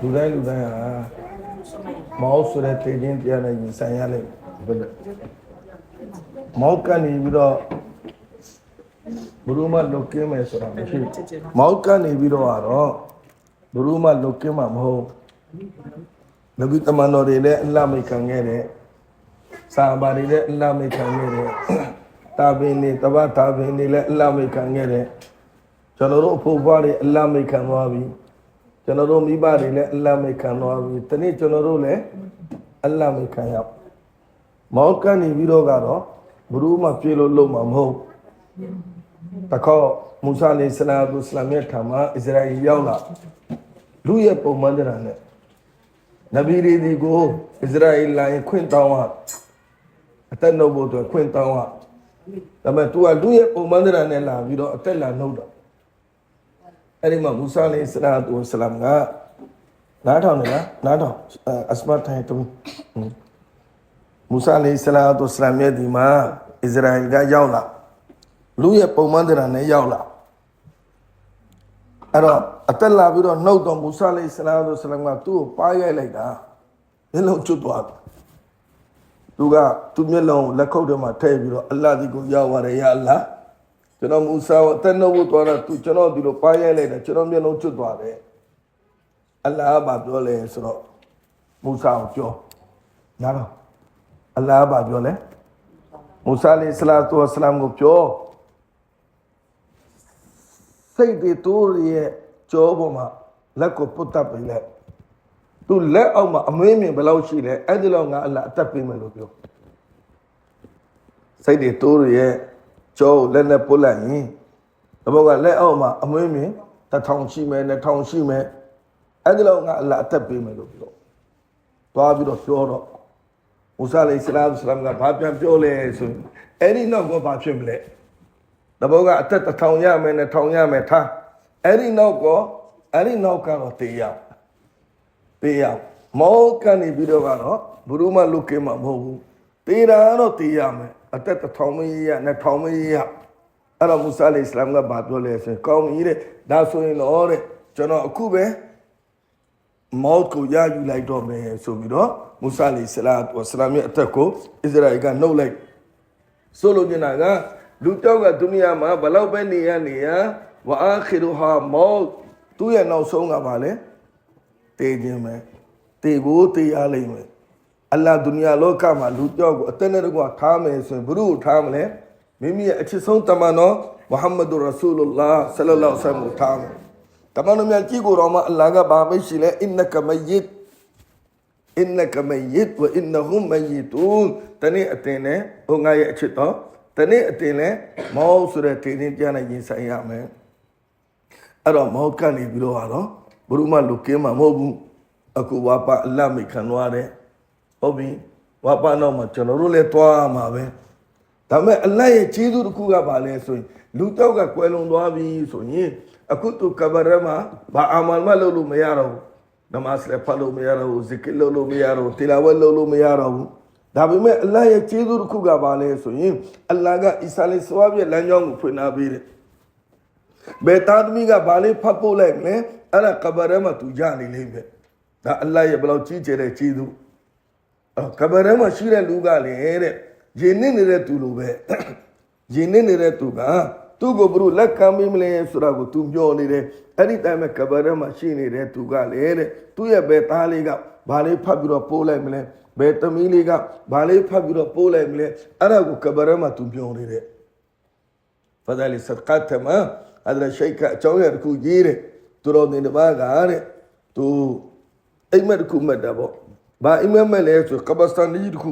လူတိုင်းလူတိုင်းဟာမောက်ဆိုတဲ့ထေချင်းတရားနဲ့ရင်ဆိုင်ရလိမ့်မယ်ဘယ်လိုမောက်ကနေပြီးတော့ဘုရုမလုတ်ကင်းမယ်ဆိုတာမရှိဘူးမောက်ကနေပြီးတော့ကတော့ဘုရုမလုတ်ကင်းမှာမဟုတ်နဗီတမန်တော်တွေလည်းအလမိတ်ခံခဲ့တဲ့စာဘာတွေလည်းအလမိတ်ခံခဲ့တဲ့တာဘင်တွေတပတ်တာဘင်တွေလည်းအလမိတ်ခံခဲ့တဲ့ကျွန်တော်တို့အဖို့ဘွားတွေအလမိတ်ခံသွားပြီ ကျွန်တော်တို့မိဘတွေလည်းအလတ်မိတ်ခံသွားပြီတနေ့ကျွန်တော်တို့လည်းအလတ်မိတ်ခံရမောက်ကနေပြီးတော့ကတော့ဘုရုမှပြေလို့လုံးမှာမဟုတ်တခေါမူဆာလေးဆလာသူစလာမြတ်ထာမအစ္စရာအီရောက်လာလူရဲ့ပုံမှန်တရာနဲ့နဗီရီဒီကိုအစ္စရာအီလိုင်းခွင့်တောင်းဟာအသက်နှုတ်ဖို့အတွက်ခွင့်တောင်းဟာဒါပေမဲ့ तू ကလူရဲ့ပုံမှန်တရာနဲ့လာပြီးတော့အသက်လာနှုတ်တော့ အဲ့ဒီမှာမူဆာလေးဆလာတူဆလမ်ကနားထောင်နေလားနားထောင်အစမတ်ထိုင်တူမူဆာလေးဆလာတူဆလမ်ရဲ့ဒီမှာအစ္စရာအီကရောက်လာလူရဲ့ပုံမှန်တရားနဲ့ရောက်လာအဲ့တော့အသက်လာပြီးတော့နှုတ်တော်မူဆာလေးဆလာတူဆလမ်ကသူ့ကိုပါရိုက်လိုက်တာမျက်လုံးကျွတ်သွားတယ်သူကသူ့မျက်လုံးကိုလက်ခုပ်ထဲမှာထည့်ပြီးတော့အလ္လာဟ်ဒီကိုရောက်သွားတယ်ယာအလ္လာဟ် ကျွန်တော်မူဆာကိုအသက်နှုတ်ဖို့သွားတော့သူကျွန်တော်ဒီလိုပါရိုက်လိုက်တယ်ကျွန်တော်မျက်လုံးကျွတ်သွားတယ်အလ္လာဟ်ဘာပြောလဲဆိုတော့မူဆာကိုပြောနားတော့အလ္လာဟ်ဘာပြောလဲမူဆာလေးဆလာတူဝဆလမ်ကိုပြောစိတ်တွေတိုးရဲ့ကြောပေါ်မှာလက်ကိုပုတ်တပ်ပေးလိုက်သူလက်အောက်မှာအမွေးမြင်ဘယ်လောက်ရှိလဲအဲ့ဒီလောက်ငါအလ္လာဟ်အသက်ပေးမယ်လို့ပြောစိတ်တွေတိုးရရဲ့ ကြောကိုလက်နဲ့ပုတ်လိုက်ရင်တဘောကလက်အောက်မှာအမွေးမြင်တစ်ထောင်ရှိမယ်နှစ်ထောင်ရှိမယ်အဲ့ဒီလောက်ကအလ္လာဟ်အသက်ပေးမယ်လို့ပြောသွားပြီးတော့ပြောတော့မူဆာလိစလာမ်ဆလမ်ကဘာပြန်ပြောလဲဆိုရင်အဲ့ဒီနောက်ကဘာဖြစ်မလဲတဘောကအသက်တစ်ထောင်ရမယ်နှစ်ထောင်ရမယ်ထားအဲ့ဒီနောက်ကအဲ့ဒီနောက်ကတော့တေးရအောင်တေးရအောင်မောကနေပြီးတော့ကတော့ဘုရုမလုကေမှာမဟုတ်ဘူး တေးတာကတော့တေးရမယ်အသက်တစ်ထောင်မရရနှစ်ထောင်မရရအဲ့တော့မူဆာလိစလမ်ကဘာပြောလဲဆိုရင်ကောင်းပြီတဲ့ဒါဆိုရင်တော့တဲ့ကျွန်တော်အခုပဲမောက်ကိုရယူလိုက်တော့မယ်ဆိုပြီးတော့မူဆာလိစလာတ်ဝဆလာမ်ရဲ့အသက်ကိုအစ္စရာအီကနှုတ်လိုက်ဆိုလိုချင်တာကလူတောက်ကဒုနီယာမှာဘလောက်ပဲနေရနေရဝအာခီရူဟာမောတ်သူ့ရဲ့နောက်ဆုံးကပါလေတေခြင်းပဲတေကိုတေရလိမ့်မယ် အလ္လာဟ်ဒုနီယာလောကမှာလူတောက်ကိုအသက်နဲ့တကွာထားမယ်ဆိုရင်ဘုရုကိုထားမလဲမိမိရဲ့အချစ်ဆုံးတမန်တော်မုဟမ္မဒ်ရဆူလုလာဆလလောလဟ်ဆလမ်ကိုထားမယ်တမန်တော်မြတ်ကြီးကိုတော့မှအလ္လာဟ်ကဘာပဲရှိလဲအင်နကမယစ် innaka mayyit wa innahum mayyitun တနေ့အတင်နဲ့ဟိုငါရဲ့အချစ်တော်တနေ့အတင်နဲ့မောဆိုတဲ့တေရင်တရားနဲ့ရင်ဆိုင်ရမယ်အဲ့တော့မောကနေပြီးတော့ကတော့ဘုရုမလူကင်းမှာမဟုတ်ဘူးအခုဝါပအလတ်မိခံသွားတယ် ဟုတ်ပြီဝါပနောက်မှာကျွန်တော်တို့လည်းသွားမှာပဲဒါပေမဲ့အလတ်ရဲ့ခြေသူတစ်ခုကပါလဲဆိုရင်လူတောက်ကကွယ်လွန်သွားပြီဆိုရင်အခုသူကဘာရမှာဘာအမလ်မလုပ်လို့မရတော့ဘူးနမတ်လည်းဖတ်လို့မရတော့ဘူးဇစ်ကလုပ်လို့မရတော့ဘူးတီလာဝတ်လုပ်လို့မရတော့ဘူးဒါပေမဲ့အလ္လာဟ်ရဲ့ကျေးဇူးတစ်ခုကပါလဲဆိုရင်အလ္လာဟ်ကအီဆာလေးဆွားပြလမ်းကြောင်းကိုဖွင့်ထားပေးတယ်ဘယ်သားသမီးကဘာလေးဖတ်ဖို့လိုက်မလဲအဲ့ဒါကဘာရဲမှာသူကြနေလိမ့်မယ်ဒါအလ္လာဟ်ရဲ့ဘယ်လောက်ကြီးကျယ်တဲ့ကျေးဇူးအဲ့ ကဘာရဲမှာရှိတဲ့လူကလည်းတဲ့ယဉ်နစ်နေတဲ့သူလိုပဲယဉ်နစ်နေတဲ့သူကသူ့ကိုဘုရုလက်ခံမိမလဲဆိုတာကိုသူပြောနေတယ်အဲ့ဒီတိုင်းမှာကဘာရဲမှာရှိနေတဲ့သူကလည်းတဲ့သူ့ရဲ့ဘယ်သားလေးကဘာလေးဖတ်ပြီးတော့ပို့လိုက်မလဲဘယ်သမီးလေးကဘာလေးဖတ်ပြီးတော့ပို့လိုက်မလဲအဲ့ဒါကိုကဘာရဲမှာသူပြောနေတယ်ဖဒါလီဆဒကတ်မှာအဒရရှိခအကြောင်းရတစ်ခုရေးတယ်သူတော်တင်တစ်ပါးကတဲ့သူအိမ်မက်တစ်ခုမှတ်တာပေါ့ ဘာအိမ်မက်မဲ့လဲဆိုကဘစတန်ကြီးတစ်ခု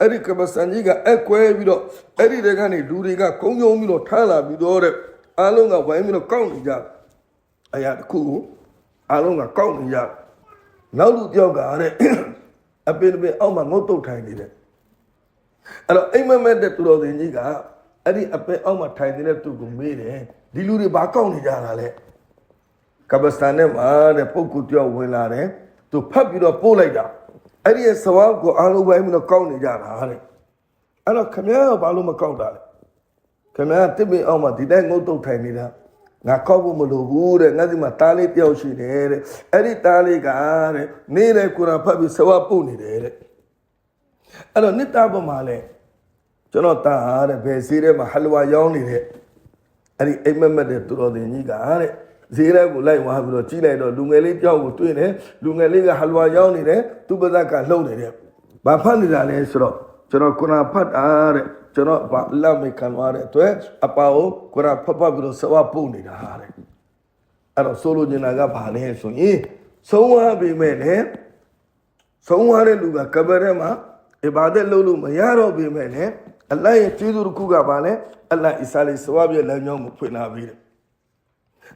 အဲ့ဒီကဘစတန်ကြီးကအက်ကွဲပြီးတော့အဲ့ဒီတည်းကနေလူတွေကကုန်းကုန်းပြီးတော့ထားလာပြီးတော့တဲ့အားလုံးကဝိုင်းပြီးတော့ကောက်နေကြတယ်အရာတစ်ခုကိုအားလုံးကကောက်နေကြတယ်နောက်လူတယောက်ကတဲ့အပင်အပင်အောက်မှာငုတ်တုတ်ထိုင်နေတယ်အဲ့တော့အိမ်မက်မက်တဲ့သူတော်စင်ကြီးကအဲ့ဒီအပင်အောက်မှာထိုင်နေတဲ့သူကိုမေးတယ်ဒီလူတွေဘာကောက်နေကြတာလဲကပ္ပစတန်နဲ့မှာတဲ့ပုဂ္ဂိုလ်တယောက်ဝင်လာတယ်သူဖတ်ပြီးတော့ပို့လိုက်တာ အဲ့ဒီရဲ့စဝါကိုအားလုံးပိုင်းပြီးတော့ကောက်နေကြတာတဲ့အဲ့တော့ခမည်းကဘာလို့မကောက်တာလဲခမည်းကတစ်ပင်အောက်မှာဒီတိုင်းငုတ်တုတ်ထိုင်နေတာငါကောက်ဖို့မလိုဘူးတဲ့ငါဒီမှာတားလေးတယောက်ရှိတယ်တဲ့အဲ့ဒီတားလေးကတဲ့နေတဲ့ကုရ်အာန်ဖတ်ပြီးဆဝတ်ပို့နေတယ်တဲ့အဲ့တော့နှစ်တာပေါ်မှာလဲကျွန်တော်တားတဲ့ဘယ်စီးထဲမှာဟလဝါရောင်းနေတဲ့အဲ့ဒီအိမ်မက်မက်တဲ့သူတော်တင်ကြီးကတဲ့ ဈေးထဲကိုလိုက်သွားပြီးတော့ကြီးလိုက်တော့လူငယ်လေးတယောက်ကိုတွေ့တယ်လူငယ်လေးကဟလဝါရောင်းနေတယ်သူ့ပါဇက်ကလှုပ်နေတယ်ဘာဖတ်နေတာလဲဆိုတော့ကျွန်တော်ကုရ်အာန်ဖတ်တာတဲ့ကျွန်တော်ဘာအလ္လာဟ်မိခံသွားတဲ့အတွက်အပါကိုကုရ်အာန်ဖတ်ဖတ်ပြီးတော့ဆဝတ်ပို့နေတာတဲ့အဲ့တော့ဆိုလိုချင်တာကဘာလဲဆိုရင်ဆုံးသွားပြီမဲ့လေဆုံးသွားတဲ့လူကကဘရထဲမှာအဘာဒတ်လုပ်လို့မရတော့ပြီမဲ့လေအလ္လာဟ်ရဲ့ကျေးဇူးတစ်ခုကဘာလဲအလ္လာဟ်အစ္စလာမ်ဆဝါဘ်ရဲ့လမ်းကြောင်းကိုဖွင့်လာပြီတဲ့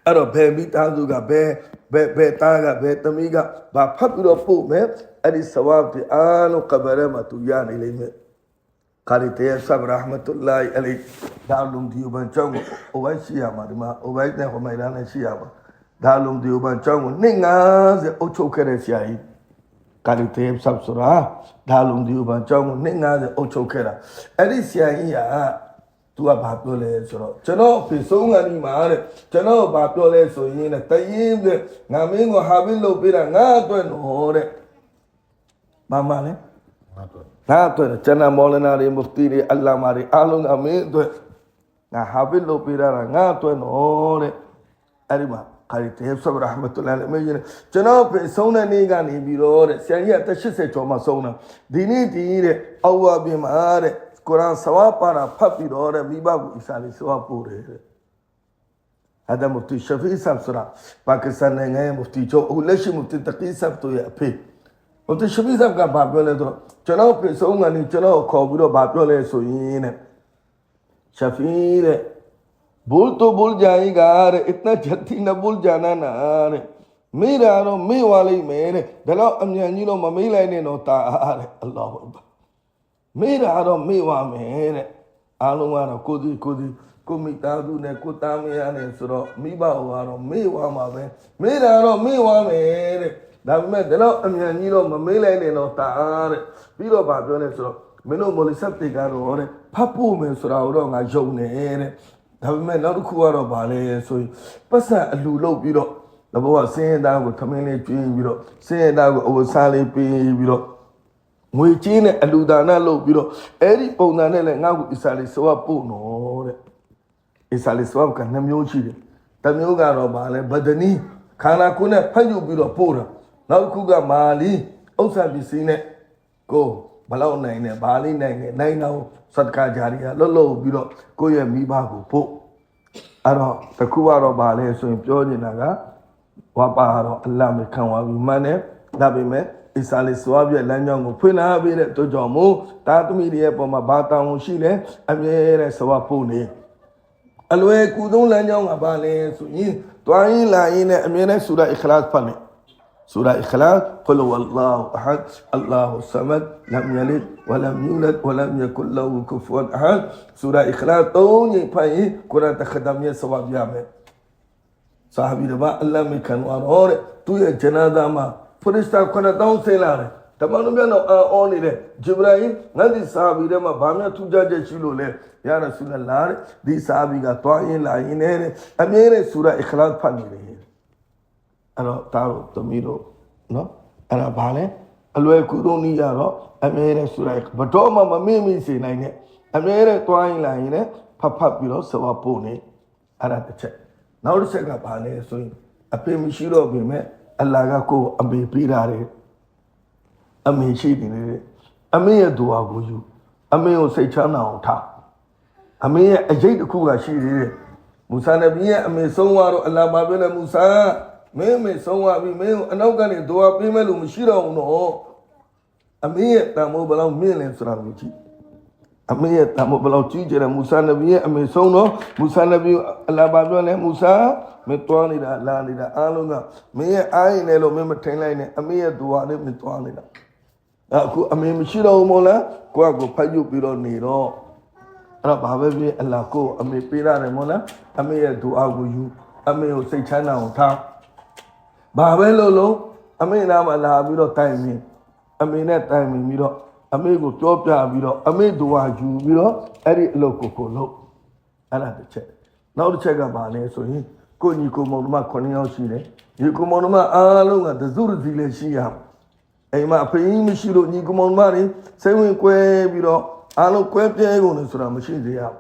အဲ့တော့ဘယ်မိသားစုကဘယ်ဘယ်ဘယ်သားကဘယ်သမီးကဘာဖတ်ပြီးတော့ပို့မယ်အဲ့ဒီဆဝါဘ်ဒီအားလုံးကဘရထဲမှာသူရနေလိမ့်မယ်ကာရီတေဆပ်ရဟမတုလာအလိဒါလုံဒီဘန်ကျောင်းကိုအဝိုင်းရှိရမှာဒီမှာအဝိုင်းနဲ့ဟိုမိုင်ရနဲ့ရှိရမှာဒါလုံဒီဘန်ကျောင်းကိုနှစ်90အုပ်ချုပ်ခဲ့တဲ့ဆရာကြီးကာရီတေဆပ်စရာဒါလုံဒီဘန်ကျောင်းကိုနှစ်90အုပ်ချုပ်ခဲ့တာအဲ့ဒီဆရာကြီးက သူကဘာပြောလဲဆိုတော့ကျွန်တော်ဖေဆုံးကနေမှာတဲ့ကျွန်တော်ဘာပြောလဲဆိုရင်တဲ့တရင်တဲ့ငါမင်းကိုဟာဘိလုပ်ပေးတာငါအတွက်တော့တဲ့မမလဲငါအတွက်ကျန်တဲ့မောလနာတွေမူဖတီတွေအလ္လာမာတွေအားလုံးကမင်းအတွက်ငါဟာဘစ်လုပ်ပေးတာငါအတွက်နော်တဲ့အဲ့ဒီမှာခါရီတေဆဘရဟမတုလာလေမင်းကျွန်တော်ပဲဆုံးတဲ့နေ့ကနေပြီးတော့တဲ့ဆရာကြီးအသက်80ကျော်မှဆုံးတာဒီနေ့ဒီတဲ့အောဝါပြင်မှာတဲ့ ကုရ်အာန်ဆဝါပါတာဖတ်ပြီးတော့တဲ့မိဘကိုအစ္စလာမ်ဆဝါပို့တယ်တဲ့ အဲ့ဒါမူဖတီရှဖီဆပ်ဆရာပါကစ္စတန်နိုင်ငံရဲ့မူဖတီချုပ်အခုလက်ရှိမူဖတီတကီဆပ်တို့ရဲ့အဖေမူဖတီရှဖီဆပ်ကဘာပြောလဲဆိုတော့ကျွန်တော်ပြေဆုံးကနေကျွန်တော်ခေါ်ပြီးတော့ဘာပြောလဲဆိုရင်တဲ့ရှဖီတဲ့भूल तो भूल जाएगा रे इतना जल्दी न भूल जाना ना रे मेरा रो मे वाले मेरे दलो अम्यान जी रो मम्मी लाइने नो ता रे अल्लाह अकबर မေးတာတော့မေးပါမယ်တဲ့အားလုံးကတော့ကိုဒီကိုဒီကိုမိသားစုနဲ့ကိုသားမယားနဲ့ဆိုတော့မိဘဟောကတော့မေးသွားမှာပဲမေးတာတော့မေးသွားမယ်တဲ့ဒါပေမဲ့ဒီတော့အမြန်ကြီးတော့မမေးလိုက်နဲ့တော့တာတဲ့ပြီးတော့ဗာပြောလဲဆိုတော့မင်းတို့မိုလီဆက်တေကတော့တဲ့ဖတ်ဖို့မယ်ဆိုတာတော့ငါယုံနေတဲ့ဒါပေမဲ့နောက်တစ်ခုကတော့ဗာလဲဆိုရင်ပတ်စံအလူလုပ်ပြီးတော့တဘောကစင်းရသားကိုထမင်းလေးကျွေးပြီးတော့စင်းရသားကိုအဝစားလေးပေးပြီးတော့ ငွေကြီးနဲ့အလူဒါနလုပ်ပြီးတော့အဲ့ဒီပုံစံနဲ့လည်းငါ့ကိုအစ္စလာမ်ဆိုဝပို့နော်တဲ့အစ္စလာမ်ဆိုဝကနှစ်မျိုးရှိတယ်တစ်မျိုးကတော့ဗာလဲဗဒနီခန္ဓာကိုယ်နဲ့ဖတ်ယူပြီးတော့ပို့တာနောက်တစ်ခုကမာလီဥစ္စာပစ္စည်းနဲ့ကိုဘလောက်နိုင်နေဘာလေးနိုင်နေနိုင်တော့စဒကာဂျာရီယာလှုပ်လှုပ်ပြီးတော့ကိုယ့်ရဲ့မိဘကိုပို့အဲ့တော့တစ်ခုကတော့ဗာလဲဆိုရင်ပြောနေတာကဝါပါတော့အလ္လာဟ်မခံဝါပြီးမှန်တယ်ဒါပေမဲ့ အိစာလစ်စွာပြလမ်းကြောင်းကိုဖွင့်လာပေးတဲ့တို့ကြောင့်မို့တာသမီးတွေရဲ့ပုံမှာဘာတောင်းရှိလဲအမြဲတည်းစဝဖို့နေအလွယ်ကူဆုံးလမ်းကြောင်းကဘာလဲဆိုရင်တွိုင်းလာရင်လည်းအမြဲတည်းဆူရာအခ်လာစ်ဖတ်မယ်ဆူရာအခ်လာစ်ကုလဝလာဟူအဟဒ်အလ္လာဟူဆမဒ်လမ်ယလစ်ဝလမ်ယူလဒ်ဝလမ်ယကုလဟူကူဖဝန်အဟဒ်ဆူရာအခ်လာစ်၃ညဖတ်ရင်ကုရ်အာန်တခဒမ်ရဲ့စဝပြမယ်ဆာဟာဘီတွေကဘာအလ္လာဟ်မခံဝါရောတဲ့သူရဲ့ဂျနာသားမှာ ဖရစ်စတာ9000ဆင်းလာတယ်ဓမ္မလုံးမြတ်တော့အာအောနေတဲ့ဂျိဘရာဟင်ငါဒီဆာဟဘီထဲမှာဘာမှထူးခြားချက်ရှိလို့လဲယာရဆူလလာတဲ့ဒီဆာဟဘီကတွားရင်လာရင်နဲ့အမြဲတမ်းဆူရာအခလာတ်ဖတ်နေတယ်အဲ့တော့တားတို့သမီးတို့နော်အဲ့ဒါဘာလဲအလွယ်ကူဆုံးနည်းရတော့အမြဲတမ်းဆူရာဘတော်မှမမေ့မိစေနိုင်နဲ့အမြဲတမ်းတွားရင်လာရင်လည်းဖတ်ဖတ်ပြီးတော့ဆဝပို့နေအဲ့ဒါတစ်ချက်နောက်တစ်ချက်ကဘာလဲဆိုရင်အဖေမရှိတော့ပြင်မဲ့ အလ္လာဟ်ကကိုယ်အမေပေးတာတယ်အမေရှိနေတယ်အမေရဲ့ဒူအာကိုယူအမေကိုစိတ်ချမ်းသာအောင်ထားအမေရဲ့အရေးတစ်ခုကရှိသေးတယ်မူဆာနဗီရဲ့အမေဆုံးသွားတော့အလ္လာဟ်မှာပြောလဲမူဆာမင်းအမေဆုံးသွားပြီမင်းကိုအနောက်ကနေဒူအာပေးမဲ့လို့မရှိတော့ဘူးနော်အမေရဲ့တန်ဖိုးဘယ်လောက်မြင့်လဲဆိုတာကိုကြည့် အမေရဲ့တမဘလောက်ကြီးကျယ်တဲ့မူဆာနဗီရဲ့အမေဆုံးတော့မူဆာနဗီအလာဘာပြောလဲမူဆာမင်းတွားနေတာလာနေတာအားလုံးကမင်းရဲ့အားရင်လည်းလို့မင်းမထိန်လိုက်နဲ့အမေရဲ့ဒူဝါနဲ့မင်းတွားနေတာအခုအမေမရှိတော့ဘူးမို့လားကိုယ့်ကိုဖတ်ယူပြီးတော့နေတော့အဲ့တော့ဘာပဲဖြစ်အလာကိုအမေပေးရတယ်မို့လားအမေရဲ့ဒူအာကိုယူအမေကိုစိတ်ချမ်းသာအောင်ထားဘာပဲလို့လို့အမေနာမှာလာပြီးတော့တိုင်မြင်အမေနဲ့တိုင်ပင်ပြီးတော့ အမေကိုပြောပြပြီးတော့အမေဒွာယူပြီးတော့အဲ့ဒီအလုပ်ကိုကိုလုပ်အဲ့ဒါတစ်ချက်နောက်တစ်ချက်ကဘာလဲဆိုရင်ကိုညီကိုမောင်နှမ9ယောက်ရှိတယ်ညီကိုမောင်နှမအားလုံးကတစုတစည်းလည်းရှိရမယ်အိမ်မှာအဖေကြီးမရှိလို့ညီကိုမောင်နှမတွေစိတ်ဝင်ကွဲပြီးတော့အားလုံးကွဲပြဲကုန်တယ်ဆိုတာမရှိသေးရဘူး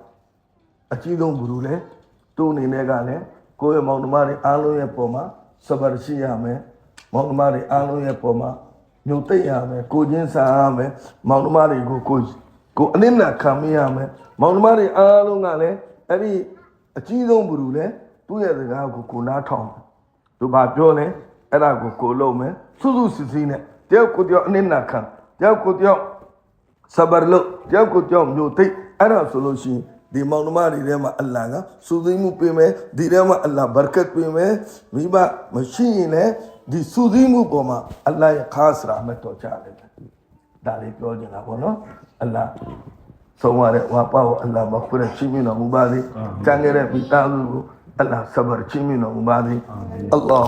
အကြီးဆုံးဂုရုလည်းသူ့အနေနဲ့ကလည်းကိုယ့်ရဲ့မောင်နှမတွေအားလုံးရဲ့ပုံမှာစပါရရှိရမယ်မောင်နှမတွေအားလုံးရဲ့ပုံမှာ မြုပ်သိပ်ရမယ်ကိုချင်းစားရမယ်မောင်နှမတွေကိုကိုကိုအနစ်နာခံမရမယ်မောင်နှမတွေအားလုံးကလည်းအဲ့ဒီအကြီးဆုံးဂုရုလည်းသူ့ရဲ့စကားကိုကိုနားထောင်တယ်သူဘာပြောလဲအဲ့ဒါကိုကိုလုံးမယ်စွစွစစ်စစ်နဲ့တယောက်ကိုတယောက်အနစ်နာခံတယောက်ကိုတယောက်ဆဘာလို့တယောက်ကိုတယောက်မျိုးသိအဲ့ဒါဆိုလို့ရှိရင်ဒီမောင်နှမတွေထဲမှာအလ္လာဟ်ကစူသိမှုပေးမယ်ဒီထဲမှာအလ္လာဟ်ဘရကတ်ပေးမယ်မိဘမရှိရင်လည်း ဒီစူသိမှုပေါ်မှာအလ္လာဟ်ရဲ့ခါစရာမဲ့တော်ကြတယ်ဒါလေးပြောချင်တာပေါ့နော်အလ္လာဟ်ဆုံးရတဲ့ဝါပါကိုအလ္လာဟ်မဖူရချင်းမြင်တော်မူပါစေကြံခဲ့တဲ့မိသားစုကိုအလ္လာဟ်ဆဘာချင်းမြင်တော်မူပါစေအလ္လာ